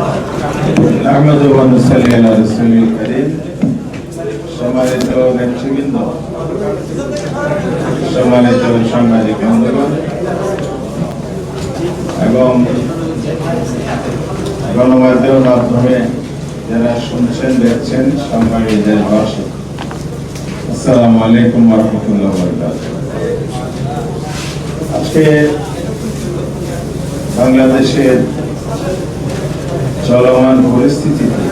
আহমদ সাল্লি আলা রাসূলিল কারীম সম্মানিত নেতৃবৃন্দ সম্মানিত সাংবাদিক বন্ধুগণ এবং গণমাধ্যম মাধ্যমে যারা শুনছেন দেখছেন সম্মানিত দেশবাসী আসসালামু আলাইকুম রহমতুল্লাহ আজকে বাংলাদেশের চলমান পরিস্থিতিতে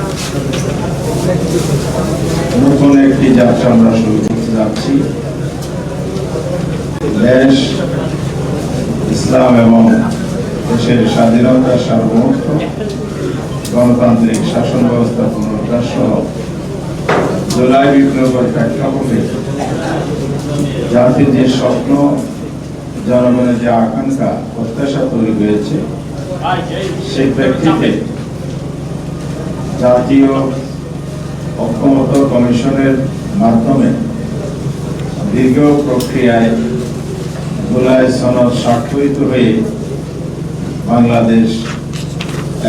নতুন একটি যাত্রা আমরা শুরু করতে যাচ্ছি। দেশ, ইসলাম এবং দেশের স্বাধীনতা, সার্বভৌমত্ব, গণতান্ত্রিক শাসন ব্যবস্থা পুনরুদ্ধার সহ জুলাই বিপ্লবের প্রেক্ষাপটে জাতির যে স্বপ্ন, জনগণের যে আকাঙ্ক্ষা, প্রত্যাশা তৈরি হয়েছে, সেই প্রেক্ষিতে জাতীয় অক্ষমত কমিশনের মাধ্যমে দীর্ঘ প্রক্রিয়ায় জুলাই সনদ স্বাক্ষরিত হয়ে বাংলাদেশ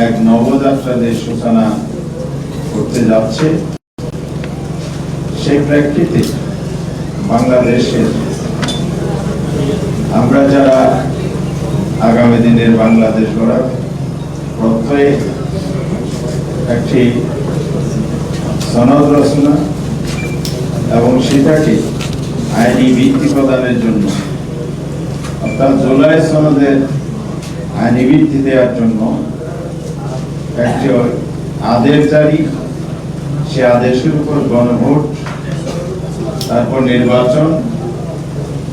এক নবযাত্রাদের সূচনা করতে যাচ্ছে। সেই প্রেক্ষিতে বাংলাদেশের আমরা যারা আগামী দিনের বাংলাদেশ গড়ার প্রত্যয়ে একটি সনদ রচনা এবং সেটাকে আইনি ভিত্তি প্রদানের জন্য, অর্থাৎ জুলাই সনদের আইনি ভিত্তি দেওয়ার জন্য একটি আদেশ জারি। সে আদেশের উপর গণভোট, তারপর নির্বাচন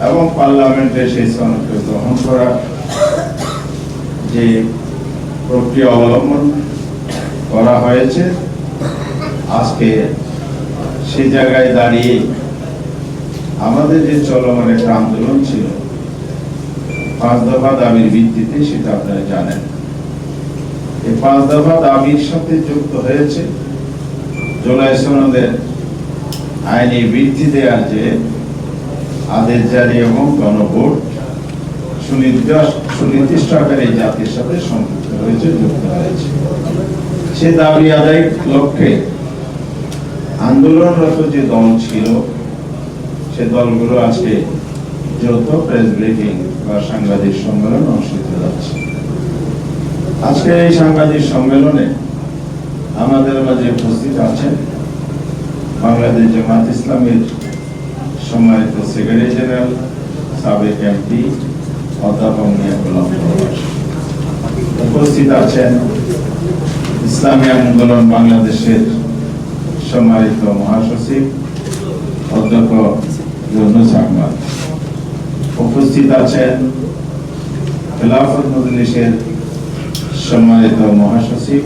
এবং পার্লামেন্টে সেই সনদকে গ্রহণ করা যে প্রক্রিয়া অবলম্বন করা হয়েছে। আজকে সে জায়গায় দাঁড়িয়ে আমাদের যে চলমান একটা আন্দোলন ছিল, পাঁচ দফা দাবির ভিত্তিতে সেটা আপনারা জানেন। এই পাঁচ দফা দাবির সাথে যুক্ত হয়েছে জুলাই সনদের আইনি বৃদ্ধি দেওয়ার যে আদেশ জারি এবং গণভোট সুনির্দিষ্ট সুনির্দিষ্ট আকারে জাতির সাথে সম্পৃক্ত হয়েছে, যুক্ত হয়েছে। সে দাবি আদায়ের লক্ষ্যে আন্দোলনরত যে দল ছিল, সে দলগুলো আজকে যৌথ প্রেস ব্রিফিং বা সাংবাদিক সম্মেলন অনুষ্ঠিত যাচ্ছে আজকে এই সাংবাদিক সম্মেলনে আমাদের মাঝে উপস্থিত আছেন বাংলাদেশ জামাত ইসলামের সম্মানিত সেক্রেটারি জেনারেল, সাবেক এমপি অধ্যাপক। উপস্থিত আছেন ইসলামী আন্দোলন বাংলাদেশের সম্মানিত মহাসচিব, অধ্যক্ষ আহমদ উপস্থিত আছেন খেলাফত মজলিসের সম্মানিত মহাসচিব,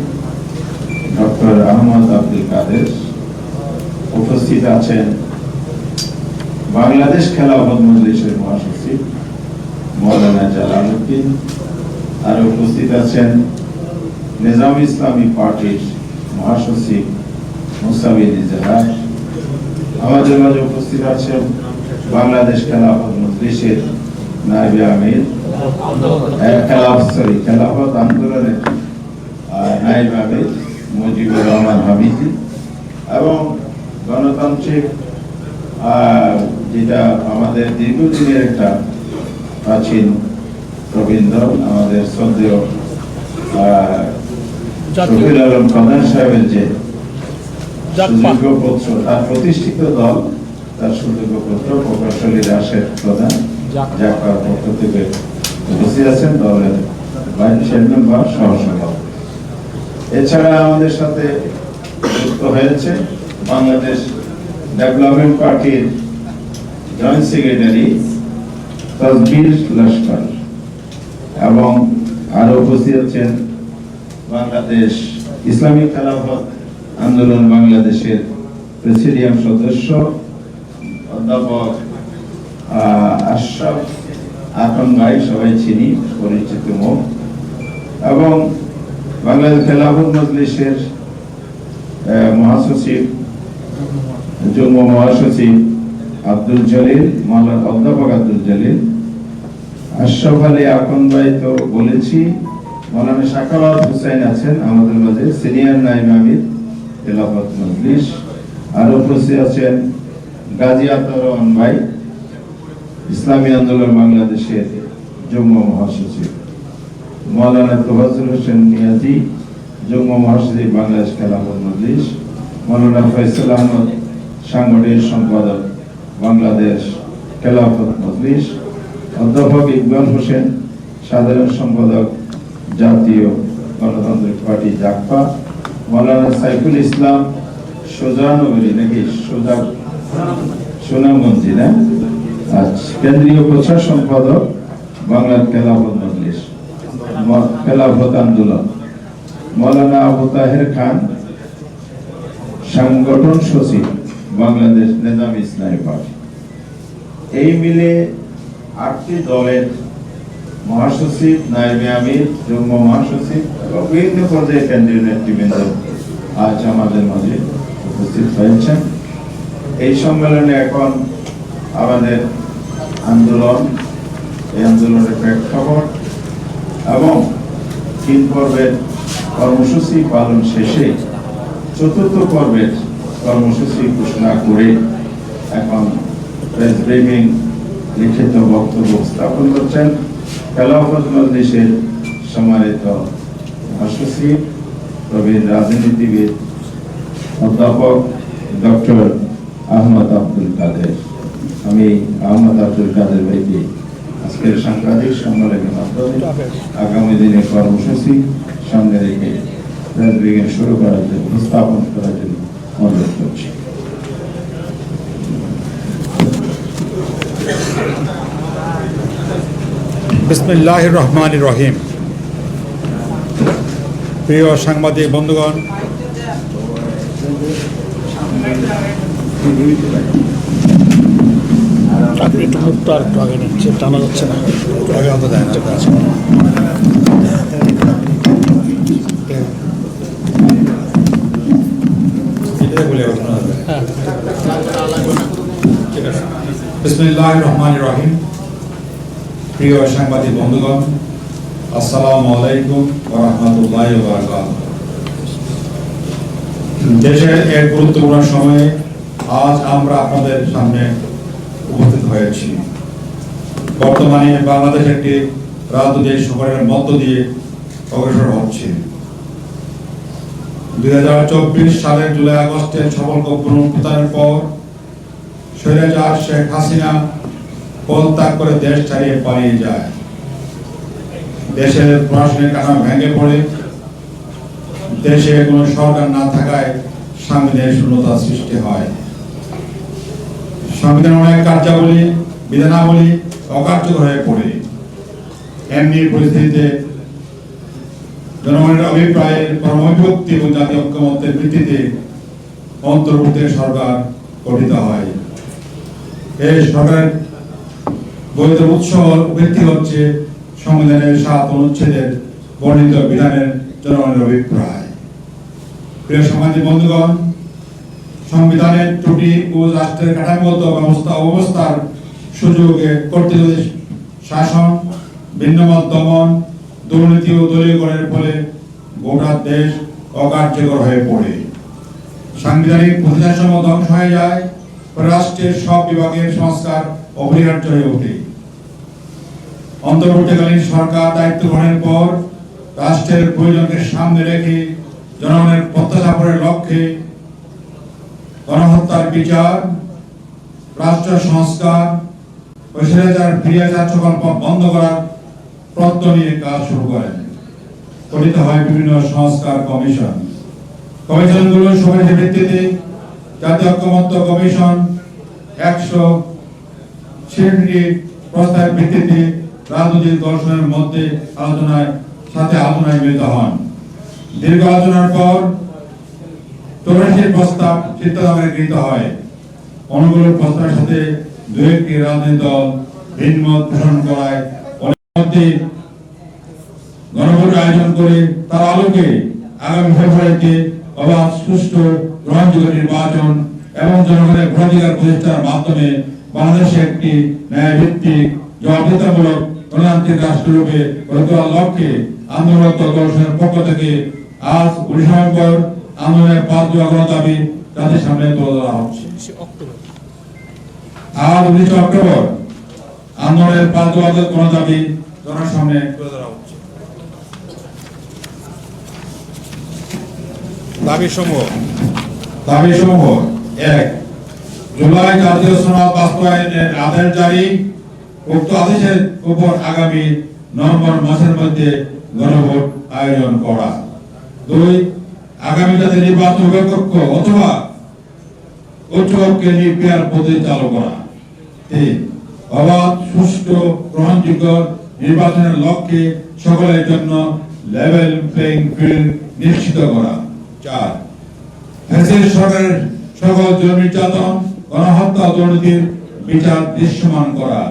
ডক্টর আহমদ আব্দুল কাদের। উপস্থিত আছেন বাংলাদেশ খেলাফত মজলিসের মহাসচিব, মৌলানা জালালউদ্দিন আর উপস্থিত আছেন নিজাম ইসলামী পার্টির মহাসচিব মুসাবিদ ইজাহার আমাদের মাঝে উপস্থিত আছেন বাংলাদেশ খেলাফত মজলিসের নাইবে আমির খেলাফ সরি খেলাফত আন্দোলনের নায়েব আমির মুজিবুর রহমান হামিদি এবং গণতান্ত্রিক যেটা আমাদের দীর্ঘদিনের একটা প্রাচীন রবীন্দ্র আমাদের শ্রদ্ধেয় আহ, আলম প্রধান সাহেবের যে সুযোগ্য পুত্র তার প্রতিষ্ঠিত দল তার সুযোগ্য পুত্র প্রকৌশলী রাশেদ প্রধান। জাকপার পক্ষ থেকে উপস্থিত আছেন দলের ভাইস চেয়ারম্যান বা সহসভাপতি এছাড়া আমাদের সাথে যুক্ত হয়েছে বাংলাদেশ ডেভেলপমেন্ট পার্টির জয়েন্ট সেক্রেটারি তসবির লস্কর এবং আরও উপস্থিত আছেন বাংলাদেশ ইসলামিক খেলাফত আন্দোলন বাংলাদেশের প্রেসিডিয়াম সদস্য, অধ্যাপক আশরাফ আকন ভাই, সবাই চিনি, পরিচিত মুখ। এবং বাংলাদেশ খেলাফত মজলিসের মহাসচিব, যুগ্ম মহাসচিব আব্দুল জলিল মাওলানা অধ্যাপক আব্দুল জলিল। আশরাফ আলী আকন ভাই তো বলেছি মৌলানা শাকাওয়াত হুসাইন আছেন, আমাদের মাঝে। সিনিয়র নাইম আমির তেলাফত মজলিস। আর উপস্থিত আছেন গাজী আতর ভাই, ইসলামী আন্দোলন বাংলাদেশের যুগ্ম মহাসচিব। মৌলানা তোফাজুল হোসেন নিয়াজি, যুগ্ম মহাসচিব বাংলাদেশ খেলাফত মজলিস। মৌলানা ফয়সাল আহমদ, সাংগঠনিক সম্পাদক বাংলাদেশ খেলাফত মজলিস। অধ্যাপক ইকবাল হোসেন, সাধারণ সম্পাদক জাতীয় গণতান্ত্রিক পার্টি জাকপা মৌলানা সাইফুল ইসলাম সোজানগরী নাকি সোজা সুনামগঞ্জি না? আচ্ছা কেন্দ্রীয় প্রচার সম্পাদক বাংলার খেলাফত মজলিস খেলাফত আন্দোলন। মৌলানা আবু তাহের খান, সংগঠন সচিব বাংলাদেশ নেজাম ইসলামী পার্টি। এই মিলে আটটি দলের মহাসচিব নাইবে আমির, যুগ্ম মহাসচিব এবং বিভিন্ন পর্যায়ে কেন্দ্রীয় নেতৃবৃন্দ আজ আমাদের মাঝে উপস্থিত হয়েছেন। এই সম্মেলনে এখন আমাদের আন্দোলন, এই আন্দোলনের প্রেক্ষাপট এবং তিন পর্বের কর্মসূচি পালন শেষে চতুর্থ পর্বের কর্মসূচি ঘোষণা করে এখন প্রেস ব্রিফিং লিখিত বক্তব্য স্থাপন করছেন। সম্মানিত প্রবীণ রাজনীতিবিদ, অধ্যাপক ডক্টর আহমদ আব্দুল কাদের। আমি আহমদ আব্দুল কাদের ভাইকে আজকের সাংবাদিক সম্মেলনের মাধ্যমে আগামী দিনে কর্মসূচি সামনে রেখে শুরু করার জন্য, উপস্থাপন করার জন্য অনুরোধ করছি। বিসমিল্লাহ রহমান রহিম প্রিয় সাংবাদিক বন্ধুগণ আপনি একটু মুখটা আর একটু আগে নিচ্ছে টানা যাচ্ছে না আগে অত দেয় না। এটাই বলে ওঠানো যাবে। ঠিক আছে। বিসমিল্লাহ রহমান রহিম প্রিয় সাংবাদিক বন্ধুগণ, আসসালামু আলাইকুম রাহমাতুল্লাহি দেশের এক গুরুত্বপূর্ণ সময়ে আজ আমরা আপনাদের সামনে উপস্থিত হয়েছি। বর্তমানে বাংলাদেশ একটি রাজনৈতিক সংকটের মধ্য দিয়ে অগ্রসর হচ্ছে। দুই হাজার চব্বিশ সালের জুলাই আগস্টের সফল পুনরুত্থানের পর স্বৈরাচার শেখ হাসিনা পদত্যাগ করে দেশ ছাড়িয়ে পালিয়ে যায়। দেশের প্রশাসনিক কাঠামো ভেঙে পড়ে। দেশে কোনো সরকার না থাকায় সাংবিধানিক শূন্যতা সৃষ্টি হয়। সংবিধান অনেক কার্যাবলী, বিধানাবলী অকার্যকর হয়ে পড়ে। এমনি পরিস্থিতিতে জনগণের অভিপ্রায়ের কর্মবিভক্তি এবং জাতীয় ঐক্যমত্যের ভিত্তিতে অন্তর্বর্তী সরকার গঠিত হয়। এই সরকারের বৈধ উৎস ভিত্তি হচ্ছে সংবিধানের সাত অনুচ্ছেদের বর্ণিত বিধানের জনগণের অভিপ্রায়। প্রিয় সামাজিক বন্ধুগণ, সংবিধানের ত্রুটি ও রাষ্ট্রের কাঠামোগত ব্যবস্থা অবস্থার সুযোগে কর্তৃত্ব শাসন, ভিন্নমত দমন, দুর্নীতি ও দলীয়করণের ফলে গোটা দেশ অকার্যকর হয়ে পড়ে। সাংবিধানিক প্রতিষ্ঠাসমূহ ধ্বংস হয়ে যায়, রাষ্ট্রের সব বিভাগের সংস্কার অপরিহার্য হয়ে ওঠে। অন্তর্বর্তীকালীন সরকার দায়িত্ব গ্রহণের পর রাষ্ট্রের প্রয়োজনকে সামনে রেখে জনগণের প্রত্যাশা পূরণের লক্ষ্যে গণহত্যার বিচার, রাষ্ট্র সংস্কার ও স্বৈরাচার যাওয়ার বন্ধ করার প্রত্যয় নিয়ে কাজ শুরু করেন। গঠিত হয় বিভিন্ন সংস্কার কমিশন। কমিশনগুলো সুপারিশের ভিত্তিতে জাতীয় ঐক্যমত্য কমিশন একশো ছেষট্টি প্রস্তাবের ভিত্তিতে রাজনৈতিক দর্শনের মধ্যে আলোচনায় সাথে আলোচনায় মিলিত হন। দীর্ঘ আলোচনার পর চৌরাশির প্রস্তাব সিদ্ধান্ত গৃহীত হয়। অনুগুলো প্রস্তাবের সাথে দু একটি রাজনৈতিক দল ভিন্নমত পোষণ করায় অনেক গণভোট আয়োজন করে তার আলোকে আগামী ফেব্রুয়ারিতে অবাধ, সুষ্ঠু, গ্রহণযোগ্য নির্বাচন এবং জনগণের ভোটাধিকার প্রতিষ্ঠার মাধ্যমে বাংলাদেশে একটি ন্যায় ভিত্তিক গণতান্ত্রিক রাষ্ট্ররূপে গড়ে লক্ষ্যে আন্দোলনরত দর্শনের পক্ষ থেকে আজ উনিশ নভেম্বর আন্দোলনের পাঁচ অগ্রণ দাবি তাদের সামনে তুলে ধরা হচ্ছে। আজ উনিশে অক্টোবর আন্দোলনের পাঁচ অগ্রণ দাবি জনের সামনে তুলে ধরা হচ্ছে। দাবি সমূহ দাবি সমূহ এক জুলাই জাতীয় সনদ বাস্তবায়নের আদেশ জারি। উক্ত আদেশের উপর আগামী নভেম্বর মাসের মধ্যে গণভোট আয়োজন করা। দুই আগামী জাতীয় নির্বাচন কক্ষ অথবা নির্বিয়ার পদ্ধতি চালু করা। তিন, অবাধ, সুষ্ঠু, গ্রহণযোগ্য নির্বাচনের লক্ষ্যে সকলের জন্য লেভেল প্লেইং ফিল্ড নিশ্চিত করা। চার সরকারের সকল গণহত্যা দুর্নীতির বিচার দৃশ্যমান করা।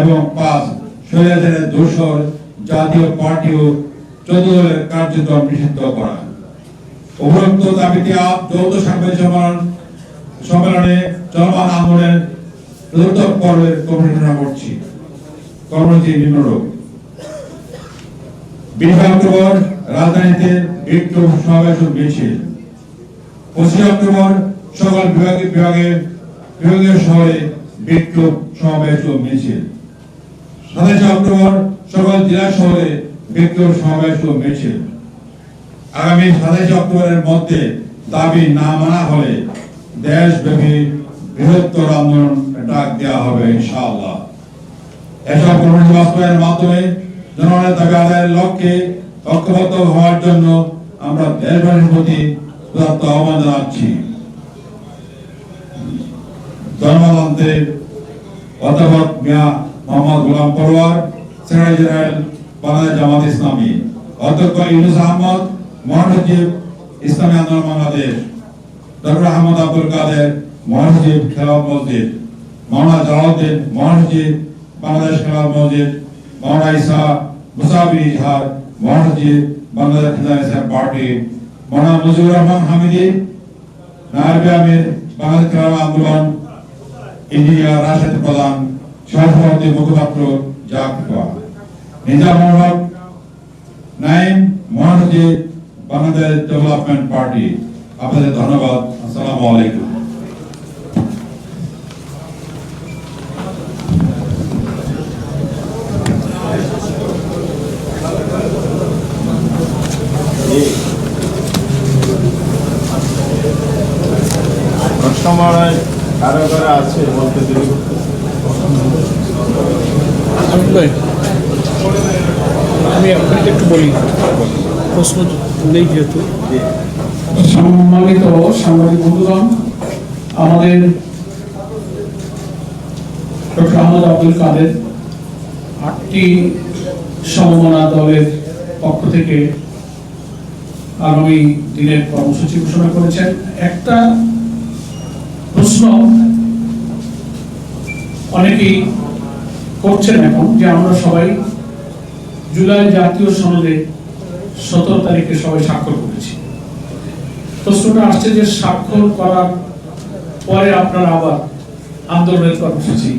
এবং পাঁচ স্বৈরাচারের দোষর জাতীয় পার্টি ও চোদ্দ কার্যক্রম নিষিদ্ধ করা। উপরোক্ত দাবিতে যৌথ সাংবাদিক সম্মেলন সম্মেলনে চলমান আন্দোলনের চতুর্থ পর্বের কর্মসূচনা করছি। কর্মসূচি নিম্নরূপ বিশে অক্টোবর রাজধানীতে বিক্ষোভ সমাবেশ ও মিছিল। পঁচিশে অক্টোবর সকল বিভাগে বিভাগে বিভাগীয় শহরে বিক্ষোভ সমাবেশ ও মিছিল। সাতাশে অক্টোবর সকল জেলা শহরে বিক্ষোভ সমাবেশ মিছিল আগামী সাতাশে অক্টোবরের মধ্যে দাবি না মানা হলে দেশব্যাপী বৃহত্তর আন্দোলন ডাক দেওয়া হবে ইনশাআল্লাহ। এসব কর্মসূচি বাস্তবায়নের মাধ্যমে জনগণের দাবি আদায়ের লক্ষ্যে ঐক্যবদ্ধ হওয়ার জন্য আমরা দেশবাসীর প্রতি উদাত্ত আহ্বান জানাচ্ছি। জন্মতন্ত্রের অধ্যাপক মিয়া মোহাম্মদ গোলাম পরোয়ার সেক্রেটারি জেনারেল বাংলাদেশ জামাত ইসলামী। অধ্যক্ষ ইউনুস আহমদ মহাসচিব ইসলামী আন্দোলন বাংলাদেশ। ডক্টর আহমদ আব্দুল কাদের মহাসচিব খেলাফ মসজিদ। মাওলানা জালাউদ্দিন মহাসচিব বাংলাদেশ খেলাফ মসজিদ। মাওলানা ইসা মুসাবির ইজহার মহাসচিব বাংলাদেশ খিলাফ পার্টি। মাওলানা মুজিবুর রহমান হামিদি, নায়বে আমির, বাংলাদেশ খেলাফ আন্দোলন ইন্ডিয়া রাশেদ প্রধান। সহসভাপতি মুখপাত্র জাকপা নিজামুল হক নাইম মহাসচিব বাংলাদেশ ডেভেলপমেন্ট পার্টি। আপনাদের ধন্যবাদ। আসসালামু আলাইকুম সময় কারও কারও আছে বলতে দেরি করতেছে আমি ভাই, আমি আপনাকে একটু বলি, প্রশ্ন নেই যেহেতু। সম্মানিত সাংবাদিক বন্ধুগণ, আমাদের ডক্টর আহমদ আব্দুল কাদের আটটি সমমনা দলের পক্ষ থেকে আগামী দিনের কর্মসূচি ঘোষণা করেছেন। একটা প্রশ্ন অনেকেই করছেন এখন যে আমরা সবাই জুলাই জাতীয় সনদে সতেরো তারিখে সবাই স্বাক্ষর করেছি। প্রশ্নটা আসছে যে স্বাক্ষর করার পরে আপনারা আবার আন্দোলনের কর্মসূচি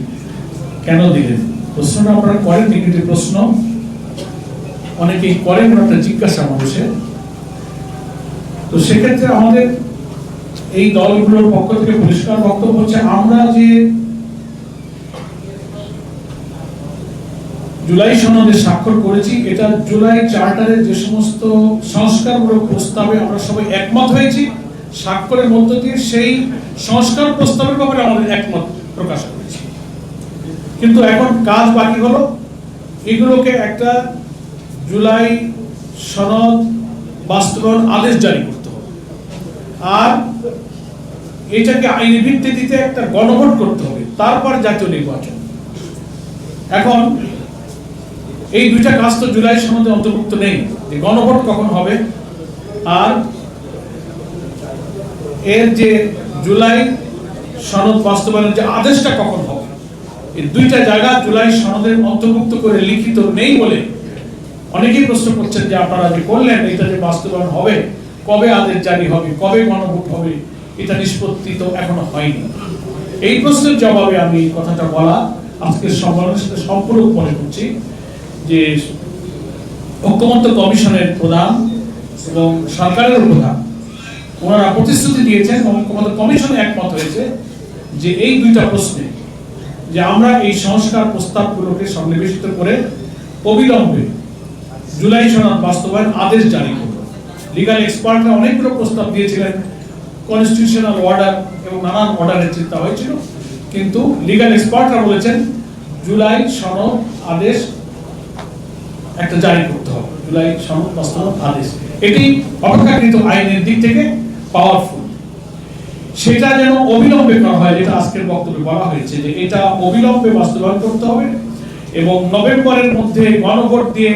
কেন দিলেন? প্রশ্নটা আপনারা করেন কিন্তু প্রশ্ন। অনেকেই করেন একটা জিজ্ঞাসা মানুষের তো সেক্ষেত্রে আমাদের এই দলগুলোর পক্ষ থেকে পরিষ্কার বক্তব্য হচ্ছে, আমরা যে জুলাই সনদে স্বাক্ষর করেছি। এটা জুলাই চার্টারের যে সমস্ত সংস্কারমূলক প্রস্তাবে আমরা সবাই একমত হয়েছি, স্বাক্ষরের মধ্য দিয়ে সেই সংস্কার প্রস্তাবের ব্যাপারে আমাদের একমত প্রকাশ করেছি। কিন্তু এখন কাজ বাকি হলো। এগুলোকে একটা জুলাই সনদ বাস্তবায়ন আদেশ জারি করতে হবে। আর এটাকে আইনি ভিত্তিতে একটা গণভোট করতে হবে, তারপর জাতীয় নির্বাচন। এখন এই দুইটা কাজ তো জুলাই সনদে অন্তর্ভুক্ত নেই, যে গণভোট কখন হবে, আর এর যে জুলাই সনদ বাস্তবায়নের যে আদেশটা কখন হবে, এই দুইটা জায়গা জুলাই সনদের অন্তর্ভুক্ত করে লিখিত নেই বলে অনেকেই প্রশ্ন করছেন যে আপনারা যে করলেন, এটা যে বাস্তবায়ন হবে, কবে আদেশ জারি হবে, কবে গণভোট হবে, এটা নিষ্পত্তি তো এখনও হয়নি। এই প্রশ্নের জবাবে আমি কথাটা বলা আজকের সম্মেলনের সাথে সম্পূর্ণ মনে করছি। যে ঐক্যমত্য কমিশনের প্রধান এবং সরকারের প্রধান, ওনারা প্রতিশ্রুতি দিয়েছেন ঐক্যমত্য কমিশনে একমত হয়েছে যে এই দুইটা প্রশ্নে যে আমরা এই সংস্কার প্রস্তাবগুলোকে সন্নিবেশিত করে অবিলম্বে জুলাই সনদ বাস্তবায়ন আদেশ জারি করব। লিগাল এক্সপার্টরা অনেকগুলো প্রস্তাব দিয়েছিলেন কনস্টিটিউশনাল অর্ডার এবং নানান অর্ডারের চিন্তা হয়েছিল। কিন্তু লিগাল এক্সপার্টরা বলেছেন, জুলাই সনদ আদেশ একটা জারি করতে হবে। জুলাই সনদ আদেশ। এটি অপেক্ষাকৃত আইনের দিক থেকে পাওয়ারফুল সেটা যেন অবিলম্বে করা হয়, যেটা আজকের বক্তব্যে বলা হয়েছে যে এটা অবিলম্বে বাস্তবায়ন করতে হবে এবং নভেম্বরের মধ্যে গণভোট দিয়ে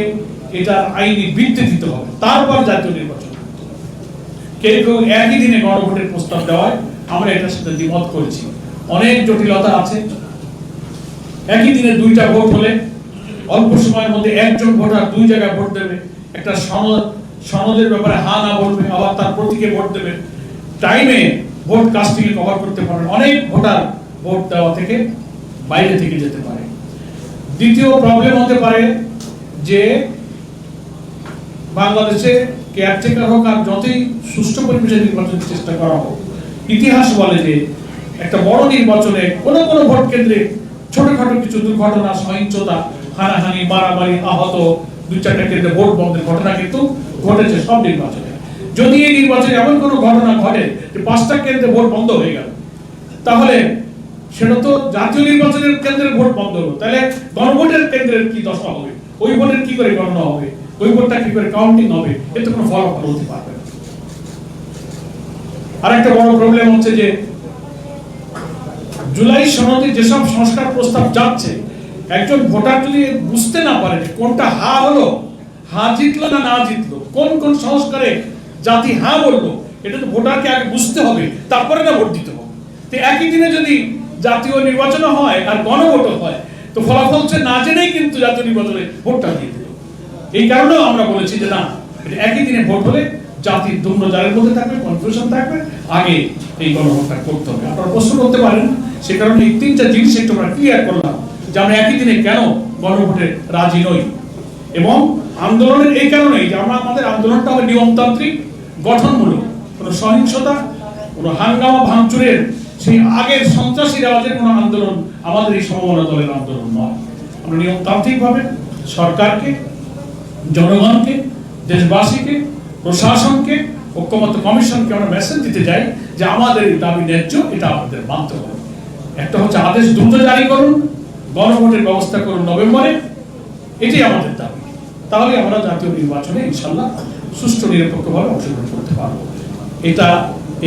এটা আইনি বৃত্তি দিতে হবে। তারপর জাতীয় নির্বাচন কেউ কেউ একই দিনে গণভোটের প্রস্তাব দেওয়ায় আমরা এটার সাথে দ্বিমত করেছি। অনেক জটিলতা আছে। একই দিনে দুইটা ভোট হলে অল্প সময়ের মধ্যে একজন ভোটার দুই জায়গায় ভোট দেবে। একটা সনদ, সনদের ব্যাপারে হা না বলবে, আবার তার প্রতীকে ভোট দেবে। টাইমে ভোট কাস্টিংয়ে কভার করতে পারবে অনেক ভোটার ভোট দেওয়া থেকে বাইরে থেকে যেতে পারে। দ্বিতীয় প্রবলেম হতে পারে যে বাংলাদেশে কেয়ারটেকার হোক আর যতই সুষ্ঠু পরিবেশে নির্বাচনের চেষ্টা করা হোক, ইতিহাস বলে যে একটা বড় নির্বাচনে কোনো কোনো ভোট কেন্দ্রে ছোটখাটো কিছু দুর্ঘটনা, সহিংসতা হানাহানি, মারামারি আহত দুই চারটা কেন্দ্রে ভোট বন্ধের ঘটনা কিন্তু ঘটেছে, সব নির্বাচনে। যদি এই নির্বাচনে এমন কোনো ঘটনা ঘটে যে পাঁচটা কেন্দ্রে ভোট বন্ধ হয়ে গেল, তাহলে সেটা তো জাতীয় নির্বাচনের কেন্দ্রের ভোট বন্ধ হলো। তাহলে গণভোটের কেন্দ্রের কি দশা হবে? ওই ভোটের কি করে গণনা হবে? ওই ভোটটা কি করে কাউন্টিং হবে? এতে কোনো ফলাফল হতে পারবে না। আরেকটা বড় প্রবলেম হচ্ছে যে জুলাই সনদে যেসব সংস্কার প্রস্তাব যাচ্ছে একজন ভোটার যদি বুঝতে না পারে কোনটা হা হলো, হা জিতলো না না জিতলো, কোন কোন সংস্কারে জাতি হা বলল, এটা তো ভোটারকে আগে বুঝতে হবে, তারপরে না ভোট দিতে হবে। তো একই দিনে যদি জাতীয় নির্বাচন হয় আর গণভোট হয়, তো ফলাফল হচ্ছে না জেনেই কিন্তু জাতীয় নির্বাচনে ভোটটা দিয়ে দিল। এই কারণেও আমরা বলেছি যে না একই দিনে ভোট হলে জাতির দুম্ন জালের মধ্যে থাকবে কনফিউশন থাকবে, আগে এই গণভোটটা করতে হবে। আপনারা প্রশ্ন করতে পারেন, সে কারণে এই তিনটা জিনিস একটু আমরা ক্লিয়ার করলাম। যে আমরা একই দিনে কেন গণভোটে রাজি নই? এবং আন্দোলনের এই কারণেই যে আমরা আমাদের আন্দোলনটা হবে নিয়মতান্ত্রিক, গঠনমূলক। কোনো সহিংসতা, কোনো হাঙ্গামা, ভাঙচুরের সেই আগের সন্ত্রাসী রেওয়াজের কোনো আন্দোলন আমাদের এই সমমনা দলের আন্দোলন নয়। আমরা নিয়মতান্ত্রিকভাবে সরকারকে, জনগণকে, দেশবাসীকে, প্রশাসনকে ঐক্যমত্য কমিশনকে আমরা মেসেজ দিতে চাই যে আমাদের এই দাবি ন্যায্য, এটা আমাদের মানতে হবে। একটা হচ্ছে আদেশ দ্রুত জারি করুন গণভোটের ব্যবস্থা করুন নভেম্বরে, এটাই আমাদের দাবি। তাহলে আমরা জাতীয় নির্বাচনে ইনশাল্লাহ সুষ্ঠু, নিরপেক্ষভাবে অংশগ্রহণ করতে পারব। এটা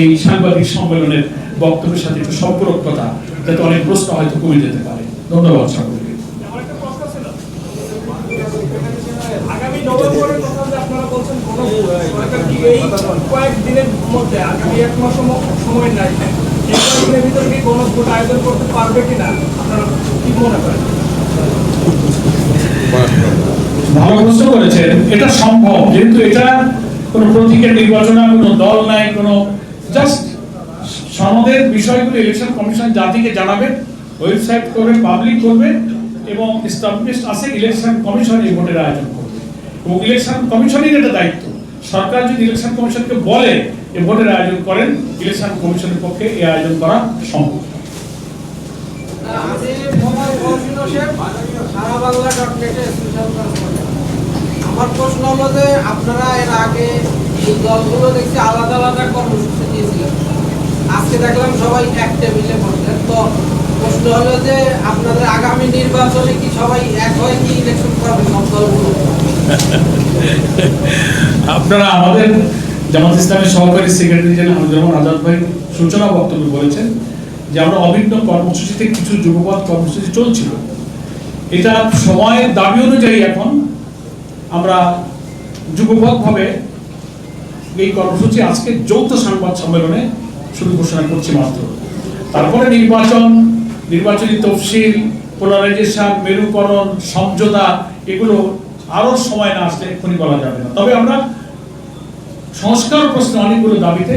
এই সাংবাদিক সম্মেলনের বক্তব্যের সাথে একটু সম্পর্কতা যাতে অনেক প্রশ্ন হয়তো কমে যেতে পারে। ধন্যবাদ সকলকে। আমার একটা প্রশ্ন ছিল। আগামী নভেম্বরের কথা যে আপনারা বলছেন, কোনো সরকার কয়েক দিনের মধ্যে, আগামী এক মাস সময় নাই, এই কয়েকদিনের ভিতরে কি কোনো ভোট আয়োজন করতে পারবে কিনা, আপনারা করেছেন, এটা সম্ভব এটা প্রতীকের দল নাই জাস্ট সনদের বিষয়গুলো ইলেকশন কমিশন জাতিকে জানাবে ওয়েবসাইট করবে পাবলিক করবে, এবং এস্টাবলিশড আছে ইলেকশন কমিশন এই ভোটের আয়োজন করবে। এবং ইলেকশন কমিশনের এটা দায়িত্ব। সরকার যদি ইলেকশন কমিশনকে বলে এই ভোটের আয়োজন করেন ইলেকশন কমিশনের পক্ষে এই আয়োজন করা সম্ভব আমি মোহাম্মদ মহসিন হোসেন সারা আমার প্রশ্ন হলো যে, আপনারা এর আগে এই দলগুলো দেখছি আলাদা আলাদা কর্মসূচি দিয়েছিলেন। আজকে দেখলাম সবাই এক টেবিলে বসলেন। তো প্রশ্ন হলো যে, আপনাদের আগামী নির্বাচনে কি সবাই এক কি ইলেকশন সব দলগুলো? আপনারা আমাদের জামাত ইসলামের সহকারী সেক্রেটারি জেনারেল হামিদুর আজাদ ভাই সূচনা বক্তব্য বলেছেন যে, আমরা অভিন্ন কর্মসূচিতে কিছু যুগপৎ কর্মসূচি চলছিল। এটা সময়ের দাবি অনুযায়ী এখন আমরা যুগপৎভাবে এই কর্মসূচি আজকে যৌথ সংবাদ সম্মেলনে শুরু ঘোষণা করছি মাত্র। তারপরে নির্বাচন, নির্বাচনী তফসিল পোলারাইজেশন মেরুকরণ, সমঝোতা, এগুলো আরও সময় না আসলে এক্ষুনি বলা যাবে না। তবে আমরা সংস্কার প্রশ্নে অনেকগুলো দাবিতে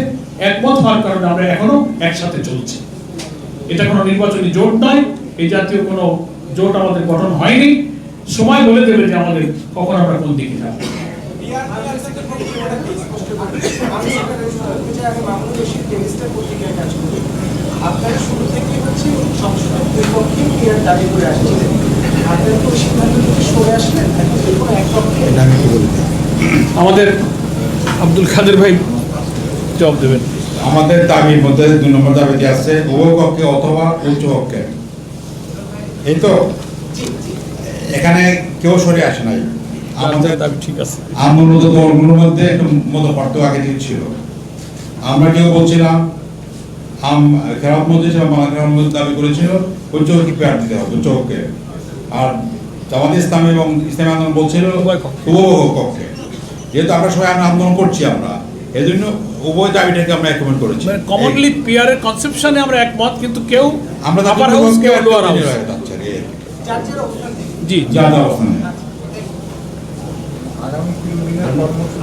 একমত হওয়ার কারণে আমরা এখনও একসাথে চলছি। এটা কোনো নির্বাচনী জোট নয়, এই জাতীয় কোনো জোট আমাদের গঠন হয়নি। সময় বলে দেবে যে আমাদের কখন আমরা কোন দিকে যাব। আপনারা শুরু থেকে হচ্ছে সংসদের দুই পক্ষে দাবি করে আসছিলেন আপনারা তো সিদ্ধান্ত থেকে সরে আসলেন এখন এক পক্ষে আমাদের আব্দুল খাদের ভাই জবাব দেবেন। আমাদের দাবির মধ্যে দুই নম্বর দাবিতে আছে উভয় কক্ষে অথবা উচ্চ কক্ষে এই তো এখানে কেউ সরে আসে নাই। আমাদের দাবি ঠিক আছে। আন্দোলনত দলগুলোর মধ্যে একটু মত পার্থক্য আগে থেকে ছিল। আমরা কেউ বলছিলাম আম খেলাফ মধ্যে বাংলা মধ্যে দাবি করেছিল উচ্চ কক্ষে পেয়ার দিতে হবে উচ্চ আর জামাত ইসলাম এবং ইসলামী আন্দোলন বলছিল উভয় কক্ষে। যেহেতু আমরা সবাই আমরা আন্দোলন করছি আমরা এই জন্য উভয় দাবিটাকে আমরা একমত করেছি। মানে কমনলি পিয়ারের কনসেপশনে আমরা একমত কিন্তু কেউ আমরা আপার হাউস কেউ লোয়ার হাউস জি জি যা যা অবস্থান।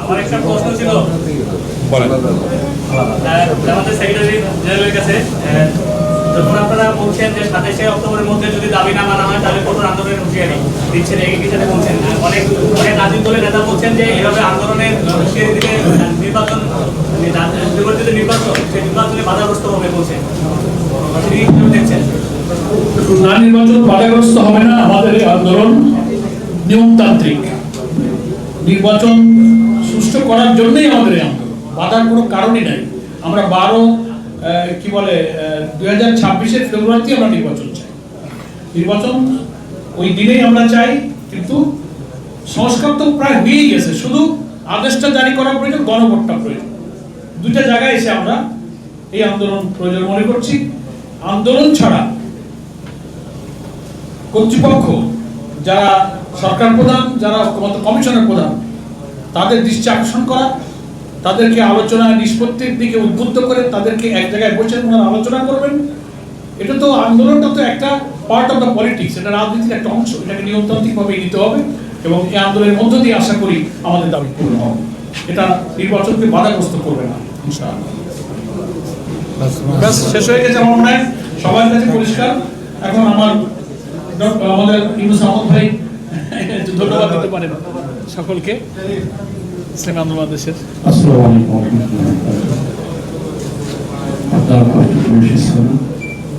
আমার একটা প্রশ্ন ছিল। বলেন। আমাদের সেক্রেটারি জেনারেলের কাছে যখন আপনারা বলছেন যে সাতাশে অক্টোবরের মধ্যে যদি দাবি না মানা হয় তাহলে কঠোর আন্দোলনের হুঁশিয়ারি দিচ্ছেন এই বিষয়ে বলছেন? অনেক অনেক রাজনৈতিক দলের নেতা বলছেন যে এভাবে আন্দোলনের হুঁশিয়ারি দিলে নির্বাচন মানে নির্বাচন সেই নির্বাচনে বাধাগ্রস্ত হবে বলছেন। না নির্বাচন বাধাগ্রস্ত হবে না আমাদের এই আন্দোলন নিয়মতান্ত্রিক। নির্বাচন সুষ্ঠু করার জন্যই আমাদের এই আন্দোলন। বাধার কোনো কারণই নাই। আমরা বারো কি বলে দুই হাজার ছাব্বিশের ফেব্রুয়ারিতে আমরা নির্বাচন চাই। নির্বাচন ওই দিনেই আমরা চাই, কিন্তু সংস্কার তো প্রায় হয়েই গেছে। শুধু আদেশটা জারি করা প্রয়োজন, গণভোটটা প্রয়োজন। দুইটা জায়গায় এসে আমরা এই আন্দোলন প্রয়োজন মনে করছি। আন্দোলন ছাড়া কর্তৃপক্ষ, যারা সরকার প্রধান, যারা কমিশনের প্রধান, তাদের দৃষ্টি আকর্ষণ করা, তাদেরকে আলোচনা নিষ্পত্তির দিকে উদ্বুদ্ধ করে তাদেরকে এক জায়গায় বসে ওনারা আলোচনা করবেন। এটা তো আন্দোলনটা তো একটা পার্ট অফ দ্য পলিটিক্স এটা রাজনীতির একটা অংশ, এটাকে নিয়মতান্ত্রিকভাবে নিতে হবে এবং এই আন্দোলনের মধ্য দিয়ে আশা করি আমাদের দাবি পূর্ণ হবে। এটা নির্বাচনকে বাধাগ্রস্ত করবে না শেষ হয়ে গেছে আমার মনে হয়। সবার কাছে পরিষ্কার। এখন আমার আমাদের ইউনুস আহমদ ভাই। ধন্যবাদ। দিতে পারেন সকলকে। ইসলামী আন্দোলন দেশের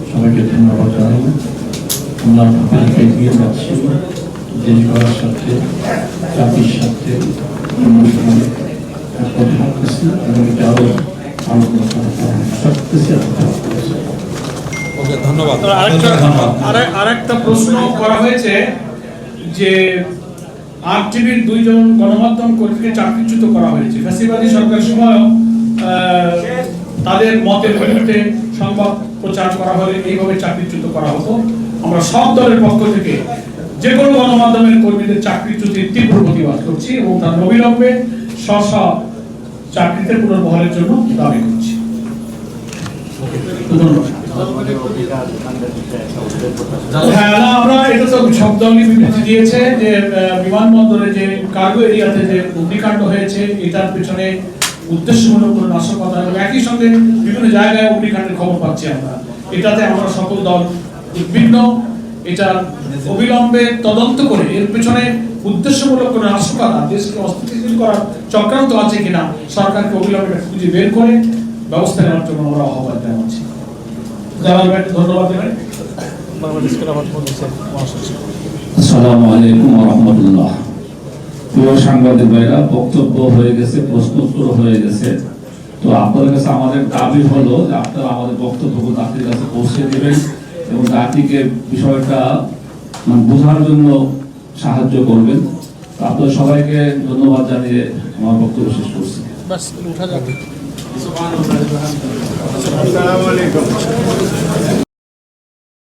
সবাইকে ধন্যবাদ জানাই। আমরা আপনাদেরকে এগিয়ে যাচ্ছি। দেশ গড়ার সাথে জাতির সাথে এবং এটা আরও আলোচনা করা থাকতেছি আর কথা বলতেছি। ওকে ধন্যবাদ। আরেকটা প্রশ্ন করা হয়েছে যে আর টিভির দুইজন গণমাধ্যম কর্মীকে চাকরিচ্যুত করা হয়েছে। ফ্যাসিবাদী সরকার সময় তাদের মতের বিরুদ্ধে সংবাদ প্রচার করা হলে এইভাবে চাকরিচ্যুত করা হতো। আমরা সব দলের পক্ষ থেকে যে কোনো গণমাধ্যমের কর্মীদের চাকরিচ্যুতির তীব্র প্রতিবাদ করছি এবং তার অবিলম্বে স্ব চাকরিতে পুনর্বহালের জন্য দাবি করছি। ধন্যবাদ। হ্যাঁ আমরা এটা তো দলই বিবৃতি দিয়েছে যে বিমানবন্দরে যে কার্গো এরিয়াতে যে অগ্নিকাণ্ড হয়েছে, এটার পেছনে উদ্দেশ্যমূলক কোনো নাশকতা এবং একই সঙ্গে বিভিন্ন জায়গায় অগ্নিকাণ্ডের খবর পাচ্ছি আমরা। এটাতে আমরা সকল দল উদ্বিগ্ন। এটা অবিলম্বে তদন্ত করে এর পেছনে উদ্দেশ্যমূলক কোনো নাশকতা, দেশকে অস্থিতিশীল করার চক্রান্ত আছে কিনা, সরকারকে অবিলম্বে খুঁজে বের করে ব্যবস্থা নেওয়ার জন্য আমরা আহ্বান জানাচ্ছি। ভাই ধন্যবাদ দেবেন বাংলাদেশ খেলাফত মজলিসের মহাসচিব। আসসালামু আলাইকুম রহমতুল্লাহ প্রিয় সাংবাদিক ভাইরা বক্তব্য হয়ে গেছে প্রশ্ন উত্তর হয়ে গেছে। তো আপনাদের কাছে আমাদের দাবি হলো যে আপনারা আমাদের বক্তব্য জাতির কাছে পৌঁছে দেবেন এবং জাতিকে বিষয়টা মানে বোঝার জন্য সাহায্য করবেন। তো আপনাদের সবাইকে ধন্যবাদ জানিয়ে আমার বক্তব্য শেষ করছি। বাস উঠা যাবে আসসালামু আলাইকুম